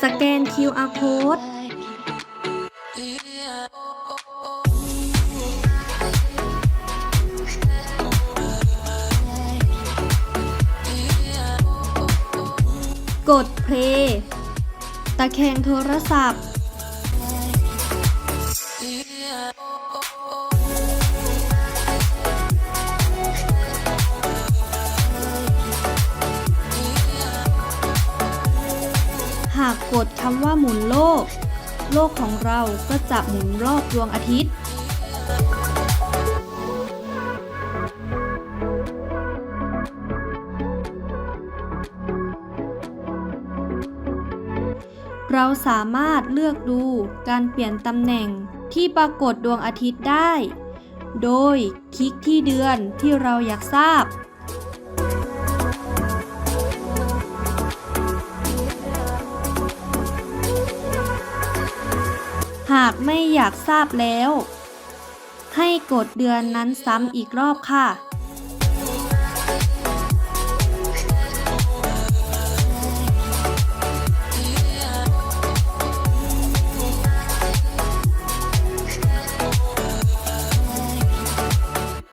สแกน QR code กดเพลย์ตะแคงโทรศัพท์ากกดคำว่าหมุนโลก โลกของเราก็จะหมุนรอบดวงอาทิตย์ เราสามารถเลือกดูการเปลี่ยนตำแหน่งที่ปรากฏดวงอาทิตย์ได้ โดยคลิกที่เดือนที่เราอยากทราบ หากไม่อยากทราบแล้ว ให้กดเดือนนั้นซ้ำอีกรอบค่ะ